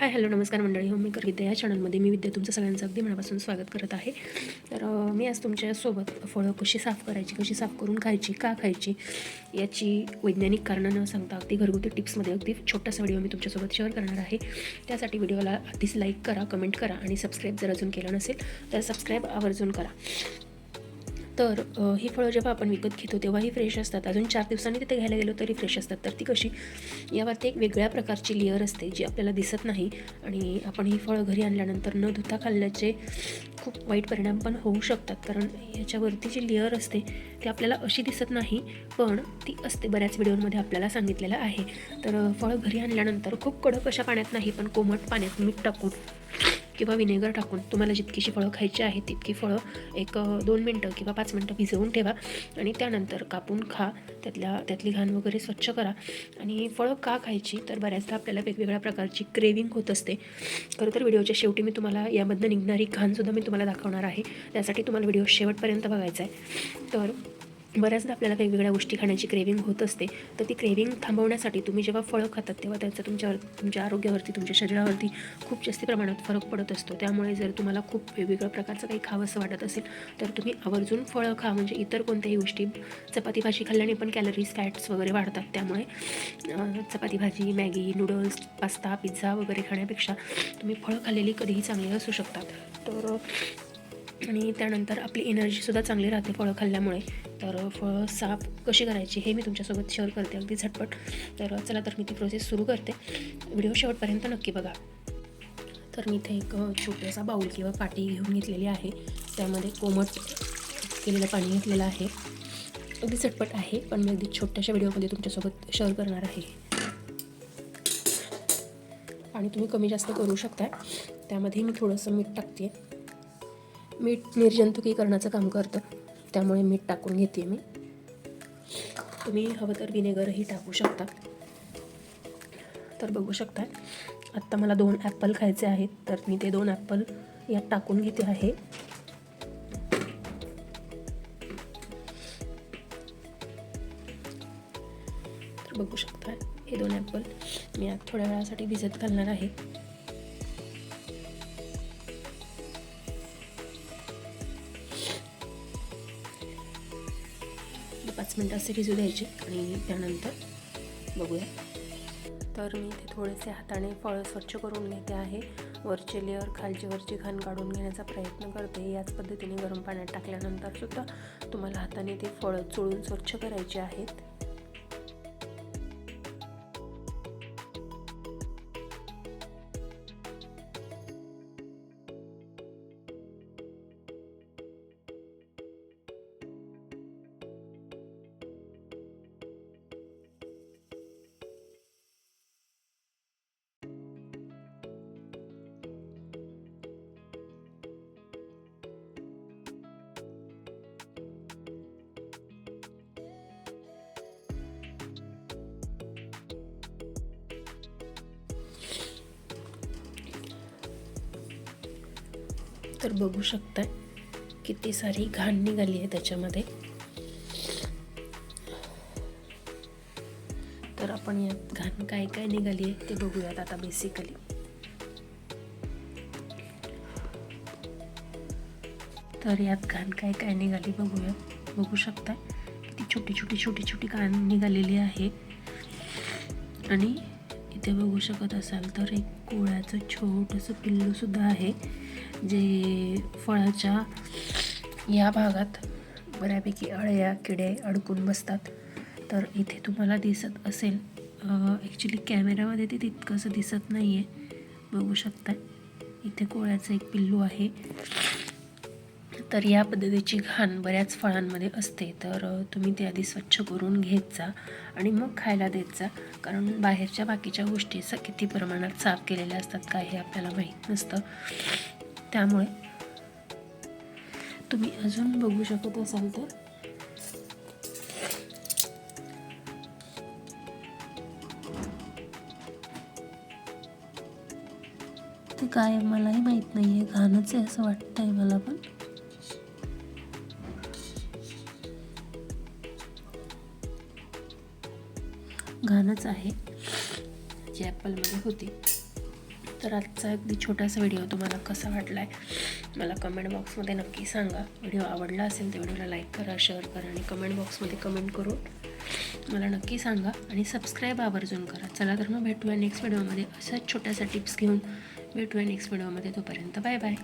Hi hello नमस्कार मंडळी. Homemaker विद्या या चॅनलमध्ये. मी विद्या तुमचं सगळ्यांचं अगदी मनापासून स्वागत करत आहे. तर मी आज तुमच्यासोबत फळं कशी साफ करायची कशी साफ करून खायची का खायची याची वैज्ञानिक कारणं न सांगता अगदी घरगुती टिप्समध्ये अगदी छोटासा व्हिडिओ मी तुमच्यासोबत शेअर करणार आहे. त्यासाठी व्हिडिओला अगदीच लाईक करा कमेंट करा आणि सबस्क्राईब जर अजून केलं नसेल तर सबस्क्राईब आवर्जून करा. तर ही फळं जेव्हा आपण विकत घेतो तेव्हाही फ्रेश असतात. अजून चार दिवसांनी तिथे घ्यायला गेलो तरी फ्रेश असतात. तर ती कशी? यावरती एक वेगळ्या प्रकारची लेअर असते जी आपल्याला दिसत नाही. आणि आपण ही फळं घरी आणल्यानंतर न धुता खाल्ल्याचे खूप वाईट परिणाम पण होऊ शकतात. कारण याच्यावरती जी लेअर असते ती आपल्याला अशी दिसत नाही पण ती असते बऱ्याच व्हिडिओमध्ये आपल्याला सांगितलेलं आहे. तर फळं घरी आणल्यानंतर खूप कडक अशा पाण्यात नाही पण कोमट पाण्यात मीठ टाकून किंवा विनेगर टाकून तुम्हाला जितकीशी फळं खायची आहेत तितकी फळं एक दोन मिनटं किंवा पाच मिनटं भिजवून ठेवा आणि त्यानंतर कापून खा. त्यातल्या त्यातली घाण वगैरे स्वच्छ करा. आणि फळं का खायची? तर बऱ्याचदा आपल्याला वेगवेगळ्या प्रकारची क्रेविंग होत असते. खरं तर व्हिडिओच्या शेवटी मी तुम्हाला यामधनं निघणारी घाणसुद्धा मी तुम्हाला दाखवणार आहे. त्यासाठी तुम्हाला व्हिडिओ शेवटपर्यंत बघायचा आहे तर बऱ्याचदा आपल्याला वेगवेगळ्या गोष्टी खाण्याची क्रेविंग होत असते. तर ती क्रेविंग थांबवण्यासाठी तुम्ही जेव्हा फळं खातात तेव्हा त्याचा तुमच्यावर तुमच्या आरोग्यावरती तुमच्या शरीरावरती खूप जास्त प्रमाणात फरक पडत असतो. त्यामुळे जर तुम्हाला खूप वेगवेगळ्या प्रकारचं काही खावंसं वाटत असेल तर तुम्ही आवर्जून फळं खा. म्हणजे इतर कोणत्याही गोष्टी चपाती भाजी खाल्ल्याने पण कॅलरीज फॅट्स वगैरे वाढतात. त्यामुळे चपाती भाजी मॅगी नूडल्स पास्ता पिझ्झा वगैरे खाण्यापेक्षा तुम्ही फळं खाल्लेली कधीही चांगली असू शकतात. तर आणि त्यानंतर आपली एनर्जीसुद्धा चांगली राहते फळं खाल्ल्यामुळे. तर फळं साफ कशी करायची हे मी तुमच्यासोबत शेअर करते. अगदी झटपट. तर चला तर मी ती प्रोसेस सुरू करते. व्हिडिओ शेवटपर्यंत नक्की बघा. तर मी इथे एक छोटासा बाऊल किंवा पाटी घेऊन घेतलेली आहे. त्यामध्ये कोमट केलेलं पाणी घेतलेलं आहे. अगदी झटपट आहे पण मी अगदी छोट्याशा व्हिडिओमध्ये तुमच्यासोबत शेअर करणार आहे. आणि तुम्ही कमी जास्त करू शकता त्यामध्ये मी थोडंसं मीठ टाकते. मीठ निर्जंतुकीकरणाचं काम करतं. त्यामुळे मीठ टाकून घेते मी. तुम्ही हवं तर विनेगरही टाकू शकता. तर बघू शकता आत्ता मला दोन ॲपल खायचे आहेत तर मी ते दोन ॲपल यात टाकून घेते आहे. तर बघू शकता हे दोन ॲपल मी आत थोड्या वेळासाठी भिजत घालणार आहे. मिनटासाठी मिनटं द्यायचे आणि त्यानंतर बघूया. तर मी ते थोडेसे हाताने फळं स्वच्छ करून घेते आहे. वरचे लेअर खालची वरची घाण काढून घेण्याचा प्रयत्न करते. याच पद्धतीने गरम पाण्यात टाकल्यानंतर सुद्धा तुम्हाला हाताने ते फळं चोळून स्वच्छ करायचे आहेत. तर बघू शकताय. किती सारी घाण निघाली आहे त्याच्यामध्ये. तर आपण यात घाण काय काय निघाली आहे ते बघूयात आता बेसिकली तर यात घाण काय काय निघाली बघूया. बघू शकता किती छोटी छोटी छोटी छोटी घाण निघालेली आहे. आणि इथे बघू शकत असाल तर एक कोळ्याचं छोटंसं पिल्लू सुद्धा आहे जे फळाच्या या भागात बऱ्यापैकी अळ्या किडे अडकून बसतात. तर इथे तुम्हाला दिसत असेल ॲक्च्युली कॅमेऱ्यामध्ये ते तितकंसं दिसत नाही आहे बघू शकता इथे कोळ्याचं एक पिल्लू आहे. तर या पद्धतीची घाण बऱ्याच फळांमध्ये असते. तर तुम्ही ते आधी स्वच्छ करून घेत जा आणि मग खायला देत जा. कारण बाहेरच्या बाकीच्या गोष्टी किती प्रमाणात साफ केलेल्या असतात काय हे आपल्याला माहीत नसतं. त्यामुळे तुम्ही अजून बघू शकत असाल तर ते काय मलाही माहीत नाही आहे घाणच आहे असं वाटतंय मला पण. घाणच आहे जी ॲपलमध्ये होती. तर आजचा अगदी छोटासा व्हिडिओ तुम्हाला कसा वाटला आहे मला कमेंट बॉक्समध्ये नक्की सांगा. व्हिडिओ आवडला असेल तर व्हिडिओला लाईक करा शेअर करा आणि कमेंट बॉक्समध्ये कमेंट करून मला नक्की सांगा. आणि सबस्क्राईब आवर्जून करा. चला तर मग भेटूया नेक्स्ट व्हिडिओमध्ये अशाच छोट्याशा टिप्स घेऊन भेटूया नेक्स्ट व्हिडिओमध्ये तोपर्यंत बाय बाय